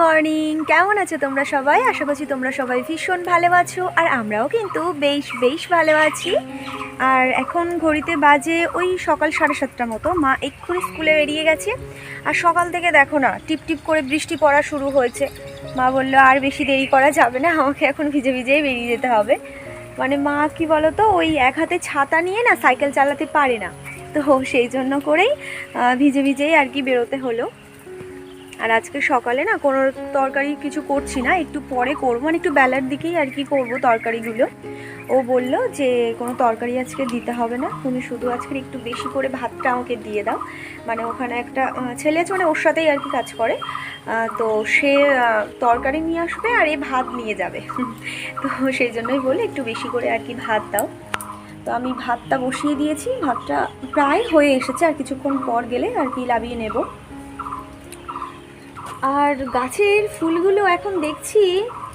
Morning. কেমন আছো তোমরা সবাই? আশা করছি তোমরা সবাই ভীষণ ভালো আছো, আর আমরাও কিন্তু বেশ বেশ ভালো আছি। আর এখন ঘড়িতে বাজে ওই সকাল সাড়ে সাতটা মতো। মা এক্ষুনি স্কুলে বেরিয়ে গেছে। আর সকাল থেকে দেখো না, টিপ টিপ করে বৃষ্টি পড়া শুরু হয়েছে। মা বলল, আর বেশি দেরি করা যাবে না, আমাকে এখন ভিজে ভিজেই বেরিয়ে যেতে হবে। মানে মা, কি বলো তো ওই এক হাতে ছাতা নিয়ে না সাইকেল চালাতে পারে না। তো সেই জন্য করেই ভিজে ভিজেই আর কি বেরোতে হলো। আর আজকে সকালে না কোনো তরকারি কিছু করছি না, একটু পরে করব। মানে একটু বেলার দিকেই আর কি করব তরকারিগুলো। ও বলল যে, কোনো তরকারি আজকে দিতে হবে না। তুমি শুধু আজকে একটু বেশি করে ভাতটা আমাকে দিয়ে দাও। মানে ওখানে একটা ছেলে আছে মানে ওর সাথেই আর কি কাজ করে। তো সে তরকারি নিয়ে আসবে আর এ ভাত নিয়ে যাবে। তো সেই জন্যই বলে একটু বেশি করে আর কি ভাত দাও। তো আমি ভাতটা বসিয়ে দিয়েছি। ভাতটা প্রায় হয়ে এসেছে। আর কিছুক্ষণ পর গেলে আর কি লাবিয়ে নেব। আর গাছের ফুলগুলো এখন দেখছি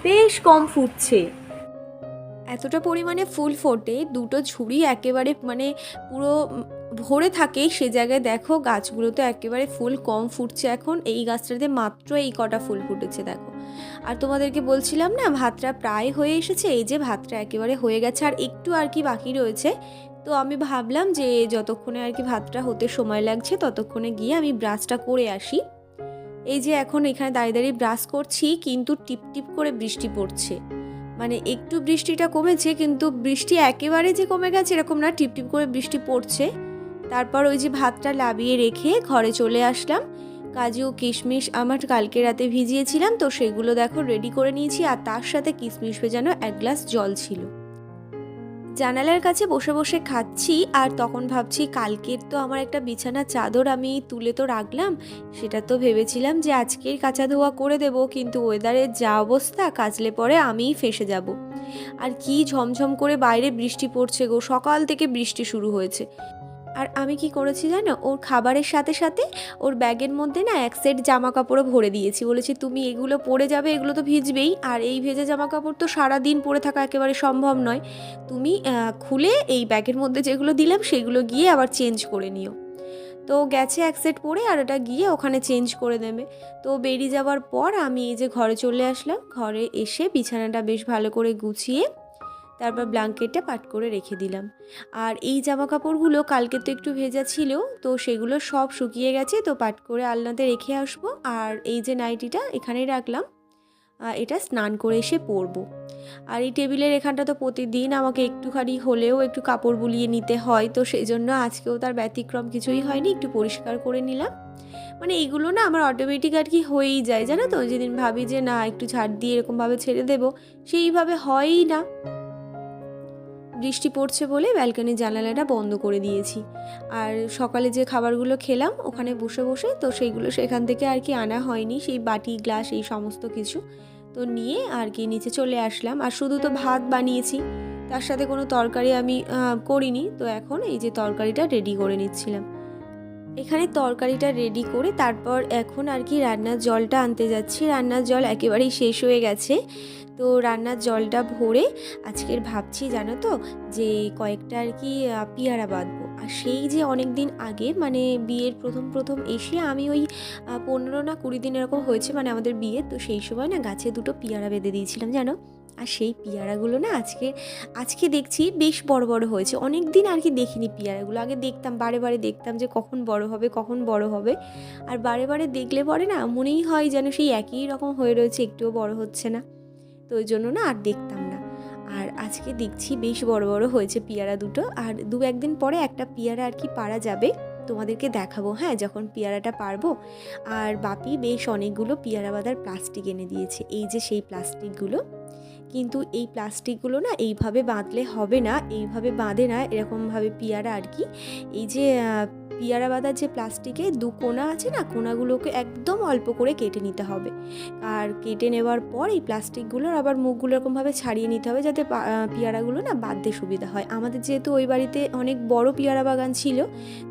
বেশ কম ফুটছে। এতটা পরিমাণে ফুল ফোটে, দুটো ঝুড়ি একেবারে মানে পুরো ভরে থাকে, সে জায়গায় দেখো গাছগুলোতে একেবারে ফুল কম ফুটছে এখন, এই গাছটাতে মাত্র এই কটা ফুল ফুটেছে দেখো। আর তোমাদেরকে বলছিলাম না, ভাতটা প্রায় হয়ে এসেছে, এই যে ভাতটা একেবারে হয়ে গেছে, আর একটু আর কি বাকি রয়েছে। তো আমি ভাবলাম যে যতক্ষণে আর কি ভাতটা হতে সময় লাগছে, ততক্ষণে গিয়ে আমি ব্রাশটা করে আসি। এই যে এখন এখানে দাঁড়িয়ে দাঁড়িয়ে ব্রাশ করছি, কিন্তু টিপ টিপ করে বৃষ্টি পড়ছে। মানে একটু বৃষ্টিটা কমেছে, কিন্তু বৃষ্টি একেবারে যে কমে গেছে এরকম না, টিপ টিপ করে বৃষ্টি পড়ছে। তারপর ওই যে ভাতটা লাবিয়ে রেখে ঘরে চলে আসলাম। কাজু কিশমিশ আমার কালকে রাতে ভিজিয়েছিলাম, তো সেগুলো দেখো রেডি করে নিয়েছি, আর তার সাথে কিশমিশ ভেজানো এক গ্লাস জল ছিল। জানালার কাছে বসে বসে খাচ্ছি আর তখন ভাবছি কালকের তো আমার একটা বিছানা চাদর আমি তুলে তো রাখলাম, সেটা তো ভেবেছিলাম যে আজকের কাঁচা ধোয়া করে দেব, কিন্তু ওয়েদারের যা অবস্থা, কাচলে পরে আমিই ফেসে যাব। আর কি ঝমঝম করে বাইরে বৃষ্টি পড়ছে গো, সকাল থেকে বৃষ্টি শুরু হয়েছে। আর আমি কি করেছি জানো? ওর খাবারের সাথে সাথে ওর ব্যাগের মধ্যে না এক সেট জামা কাপড়ও ভরে দিয়েছি। বলেছি, তুমি এগুলো পরে যাবে, এগুলো তো ভিজবেই। আর এই ভেজা জামা কাপড় তো সারা দিন পরে থাকা একেবারে সম্ভব নয়। তুমি খুলে এই ব্যাগের মধ্যে যেগুলো দিলাম, সেগুলো গিয়ে আবার চেঞ্জ করে নিও। তো গেছে এক সেট পরে আর ওটা গিয়ে ওখানে চেঞ্জ করে দেবে। তো বেরিয়ে যাওয়ার পর আমি এই যে ঘরে চলে আসলাম। ঘরে এসে বিছানাটা বেশ ভালো করে গুছিয়ে তারপর ব্ল্যাঙ্কেটটা পাট করে রেখে দিলাম। আর এই জামা কাপড়গুলো কালকে তো একটু ভেজা ছিল, তো সেগুলো সব শুকিয়ে গেছে, তো পাট করে আলনাতে রেখে আসব। আর এই যে নাইটিটা এখানেই রাখলাম। এটা স্নান করে এসে পরবো। আর এই টেবিলের এখানটা তো প্রতিদিন আমাকে একটুখানি হলেও একটু কাপড় বুলিয়ে নিতে হয়, তো সেই জন্য আজকেও তার ব্যতিক্রম কিছুই হয়নি, একটু পরিষ্কার করে নিলাম। মানে এইগুলো না আমার অটোমেটিক আর কি হয়েই যায়, জানো তো? যেদিন ভাবি যে না, একটু ঝাড় দিয়ে এরকমভাবে ছেড়ে দেবো, সেইভাবে হয়ই না। বৃষ্টি পড়ছে বলে ব্যালকনির জানালাটা বন্ধ করে দিয়েছি। আর সকালে যে খাবারগুলো খেলাম, ওখানে বসে বসে তো সেইগুলো সেখান থেকে আর কি আনা হয়নি, সেই বাটি, গ্লাস, এই সমস্ত কিছু তো নিয়ে আর কি নিচে চলে আসলাম। আর শুধু তো ভাত বানিয়েছি, তার সাথে কোনো তরকারি আমি করিনি। তো এখন এই যে তরকারিটা রেডি করে নিচ্ছিলাম। এখানে তরকারিটা রেডি করে তারপর এখন আর কি রান্নার জলটা আনতে যাচ্ছি। রান্নার জল একেবারেই শেষ হয়ে গেছে। তো রান্নার জলটা ভরে আজকের ভাবছি জানো তো যে কয়েকটা আর কি পেয়ারা বাঁধবো। আর সেই যে অনেক দিন আগে মানে বিয়ের প্রথম প্রথম এসে আমি ওই পনেরো না কুড়ি দিন এরকম হয়েছে মানে আমাদের বিয়ে, তো সেই সময় না গাছে দুটো পেয়ারা বেঁধে দিয়েছিলাম জানো? আর সেই পেয়ারাগুলো না আজকে আজকে দেখছি বেশ বড় বড় হয়েছে। অনেক দিন আর কি দেখিনি পেয়ারাগুলো। আগে দেখতাম, বারে বারে দেখতাম যে কখন বড় হবে, কখন বড় হবে। আর বারে বারে দেখলে পরে না মনেই হয় যেন সেই একই রকম হয়ে রয়েছে, একটুও বড় হচ্ছে না। তো ওই জন্য না আর দেখতাম না। আর আজকে দেখছি বেশ বড় বড় হয়েছে পিয়ারা দুটো। আর দু একদিন পরে একটা পেয়ারা আর কি পারা যাবে। তোমাদেরকে দেখাবো হ্যাঁ যখন পেয়ারাটা পারব। আর বাপি বেশ অনেকগুলো পিয়ারা বাঁধার প্লাস্টিক এনে দিয়েছে। এই যে সেই প্লাস্টিকগুলো কিন্তু এই প্লাস্টিকগুলো না এইভাবে বাঁধলে হবে না। এইভাবে বাঁধে না, এরকমভাবে পিয়ারা আর কি। এই যে পেয়ারা বাঁধার যে প্লাস্টিকে দু কোনা আছে না, কোনাগুলোকে একদম অল্প করে কেটে নিতে হবে। আর কেটে নেওয়ার পর এই প্লাস্টিকগুলোর আবার মুখগুলো এরকমভাবে ছাড়িয়ে নিতে হবে যাতে পেয়ারাগুলো না বাঁধতে সুবিধা হয়। আমাদের যেহেতু ওই বাড়িতে অনেক বড় পেয়ারা বাগান ছিল,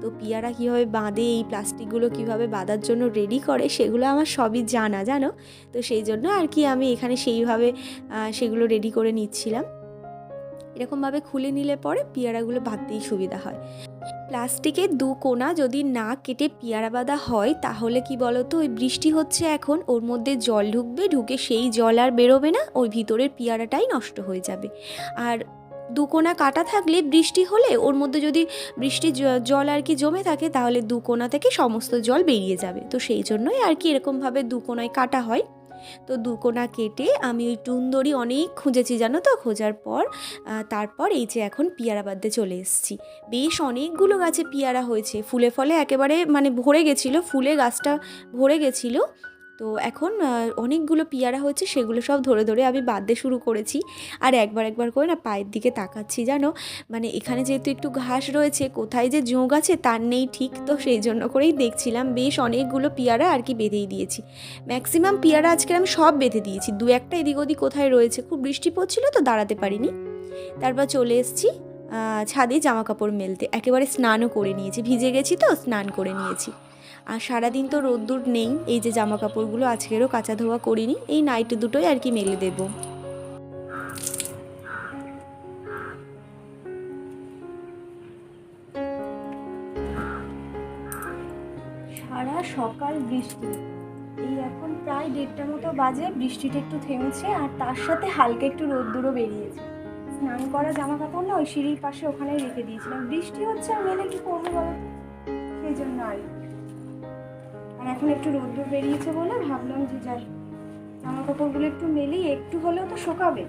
তো পিয়ারা কীভাবে বাঁধে, এই প্লাস্টিকগুলো কীভাবে বাঁধার জন্য রেডি করে, সেগুলো আমার সবই জানা, জানো? তো সেই জন্য আর কি আমি এখানে সেইভাবে সেগুলো রেডি করে নিচ্ছিলাম। এরকমভাবে খুলে নিলে পরে পেয়ারাগুলো বাঁধতেই সুবিধা হয়। প্লাস্টিকের দু কোনা যদি না কেটে পেয়ারা বাঁধা হয়, তাহলে কি বলতো? ওই বৃষ্টি হচ্ছে এখন, ওর মধ্যে জল ঢুকবে, ঢুকে সেই জল আর বেরোবে না ওই ভিতরের পেয়ারাটাই নষ্ট হয়ে যাবে। আর দু কোনা কাটা থাকলে বৃষ্টি হলে, ওর মধ্যে যদি বৃষ্টির জল আর কি জমে থাকে, তাহলে দু কোনা থেকে সমস্ত জল বেরিয়ে যাবে। তো সেই জন্যই আর কি এরকমভাবে দু কোনায় কাটা হয়। তো দুকোনা কেটে আমি ওই টুন্দরি অনেক খুঁজেছি, জানো তো? খোঁজার পর তারপর এই যে এখন পিয়ারা বাদ্যে চলে এসেছি। বেশ অনেকগুলো গাছে পিয়ারা হয়েছে, ফুলে ফলে একেবারে মানে ভরে গেছিল, ফুলে গাছটা ভরে গেছিল। তো এখন অনেকগুলো পিয়ারা হয়েছে, সেগুলো সব ধরে ধরে আমি বাঁধতে শুরু করেছি। আর একবার একবার করে না পায়ের দিকে তাকাচ্ছি, জানো? মানে এখানে যেহেতু একটু ঘাস রয়েছে, কোথায় যে জোঁক আছে তার নেই ঠিক, তো সেই জন্য করেই দেখছিলাম বেশ অনেকগুলো পিয়ারা আর কি বেঁধেই দিয়েছি। ম্যাক্সিমাম পিয়ারা আজকে আমি সব বেঁধে দিয়েছি, দু একটা এদিক ওদিক কোথায় রয়েছে, খুব বৃষ্টি পড়ছিল তো দাঁড়াতে পারিনি। তারপর চলে এসেছি ছাদে জামা কাপড় মেলতে, একেবারে স্নানও করে নিয়েছি, ভিজে গেছি তো, স্নান করে নিয়েছি। আর সারাদিন তো রোদ্দুর নেই, এই যে জামা কাপড়গুলো আজকেরও কাঁচা ধোয়া করিনি, এই নাইটি দুটোই আর কি মেলে দেবো। সারা সকাল বৃষ্টি। এই এখন প্রায় দেড়টা মতো বাজে, বৃষ্টিটা একটু থেমেছে, আর তার সাথে হালকা একটু রোদ্দুরও বেরিয়েছে। স্নান করা জামা কাপড় না ওই সিঁড়ির পাশে ওখানে রেখে দিয়েছিলাম। বৃষ্টি হচ্ছে আর মেলে কি করব বলো? সেই জন্য আর কি। এখন একটু রোদ্দুর বেরিয়েছে বলে ভাবলাম যে যাই, জামা কাপড়গুলো একটু মেলি, একটু হলেও তো শোকাবে।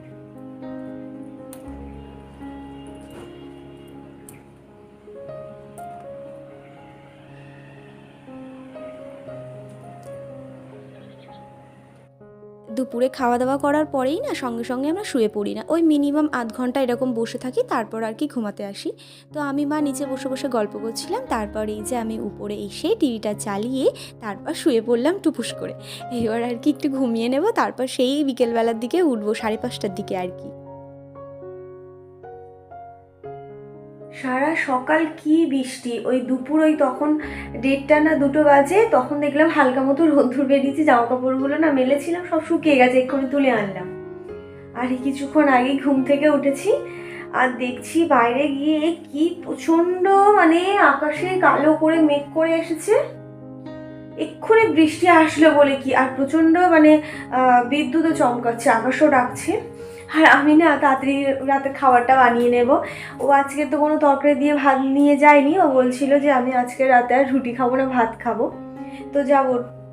দুপুরে খাওয়া দাওয়া করার পরেই না সঙ্গে সঙ্গে আমরা শুয়ে পড়ি না। ওই মিনিমাম আধ ঘণ্টা এরকম বসে থাকি, তারপর আর কি ঘুমাতে আসি। তো আমি মা নিচে বসে বসে গল্প করছিলাম, তারপর এই যে আমি উপরে এসে টিভিটা চালিয়ে তারপর শুয়ে পড়লাম টুপুস করে। এবার আর কি একটু ঘুমিয়ে নেব, তারপর সেই বিকেলবেলার দিকে উঠবো সাড়ে পাঁচটার দিকে আর কি। সারা সকাল কি বৃষ্টি? ওই দুপুর, ওই তখন দেড়টা না দুটো বাজে, তখন দেখলাম হালকা মতো রোদ্দুর বেরিয়েছে জামা কাপড়গুলো না মেলেছিলাম, সব শুকিয়ে গেছে, এক্ষুনি তুলে আনলাম। আর কিছুক্ষণ আগে ঘুম থেকে উঠেছি, আর দেখছি বাইরে গিয়ে কি প্রচণ্ড মানে আকাশে কালো করে মেঘ করে এসেছে। এক্ষুনি বৃষ্টি আসলো বলে কি, আর প্রচণ্ড মানে বিদ্যুৎও চমকাচ্ছে, আকাশও ডাকছে। আর আমি না তাড়াতাড়ি রাতে খাবারটা বানিয়ে নেব। ও আজকে তো কোনো তরকারি দিয়ে ভাত নিয়ে যায়নি। ও বলছিল যে আমি আজকে রাতে আর রুটি খাব না, ভাত খাব। তো যাব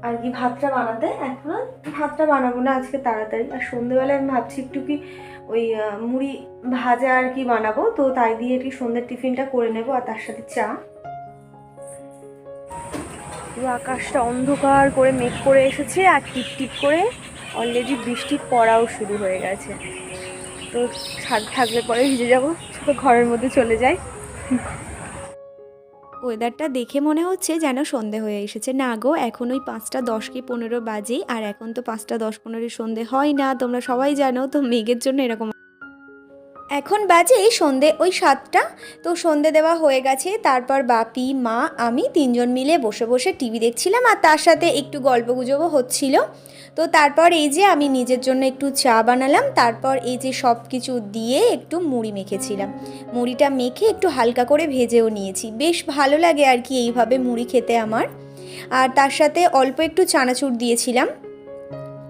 আর কি ভাতটা বানাতে। এখন ভাতটা বানাবো না আজকে তাড়াতাড়ি। আর সন্ধেবেলায় আমি ভাবছি একটু কি ওই মুড়ি ভাজা আর কি বানাবো। তো তাই দিয়ে একটু সন্ধ্যের টিফিনটা করে নেব আর তার সাথে চা। আকাশটা অন্ধকার করে মেঘ করে এসেছে আর টিপ টিপ করে অলরেডি বৃষ্টি পড়াও শুরু হয়ে গেছে। তো ছাদ থাকলে পরে ভিজে যাব, তো ঘরের মধ্যে চলে যাই। ওয়েদারটা দেখে মনে হচ্ছে যেন সন্ধে হয়ে এসেছে। না গো, এখন ওই পাঁচটা দশ কি পনেরো বাজে আর এখন তো পাঁচটা দশ পনেরো সন্ধে হয় না, তোমরা সবাই জানো, তো মেঘের জন্য এরকম। এখন বাজে সন্ধে ওই সাতটা, তো সন্ধে দেওয়া হয়ে গেছে। তারপর বাপি, মা, আমি তিনজন মিলে বসে বসে টিভি দেখছিলাম, আর তার সাথে একটু গল্প গুজবও হচ্ছিল। তো তারপর এই যে আমি নিজের জন্য একটু চা বানালাম, তারপর এই যে সব কিছু দিয়ে একটু মুড়ি মেখেছিলাম। মুড়িটা মেখে একটু হালকা করে ভেজেও নিয়েছি। বেশ ভালো লাগে আর কি এইভাবে মুড়ি খেতে আমার। আর তার সাথে অল্প একটু চানাচুর দিয়েছিলাম।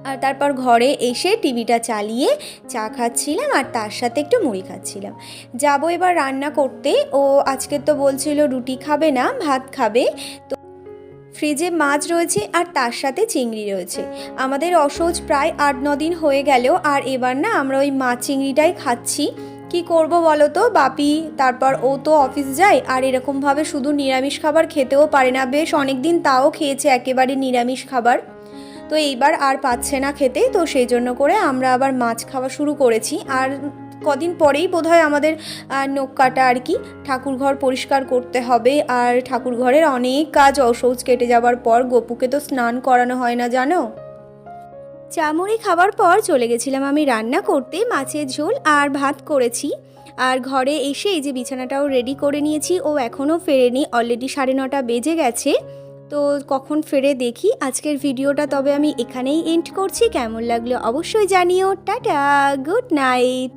আর তারপর ঘরে এসে টিভিটা চালিয়ে চা খাচ্ছিলাম আর তার সাথে একটু মুড়ি খাচ্ছিলাম। যাব এবার রান্না করতে। ও আজকে তো বলছিল রুটি খাবে না, ভাত খাবে। তো ফ্রিজে মাছ রয়েছে আর তার সাথে চিংড়ি রয়েছে। আমাদের অসহজ প্রায় আট, ন দিন হয়ে গেল আর এবার না আমরা ওই মাছ চিংড়িটাই খাচ্ছি। কি করব বলো তো? বাপি, তারপর ও তো অফিস যায় আর এরকমভাবে শুধু নিরামিষ খাবার খেতেও পারে না। বেশ অনেক দিন তাও খেয়েছে একেবারে নিরামিষ খাবার। তো এইবার আর পাচ্ছে না খেতে, তো সেই জন্য করে আমরা আবার মাছ খাওয়া শুরু করেছি। আর কদিন পরেই বোধহয় আমাদের নখ কাটা আর কি ঠাকুর ঘর পরিষ্কার করতে হবে। আর ঠাকুর ঘরের অনেক কাজ অসৌচ কেটে যাওয়ার পর গপুকে তো স্নান করানো হয় না, জানো? চামড়ি খাবার পর চলে গেছিলাম আমি রান্না করতে, মাছের ঝোল আর ভাত করেছি। আর ঘরে এসে এই যে বিছানাটাও রেডি করে নিয়েছি, ও এখনও ফেরেনি অলরেডি সাড়ে নটা বেজে গেছে। তো কখন ফেরে দেখি, আজকের ভিডিওটা তবে আমি এখানেই এন্ড করছি, কেমন লাগল অবশ্যই জানিও, টাটা গুড নাইট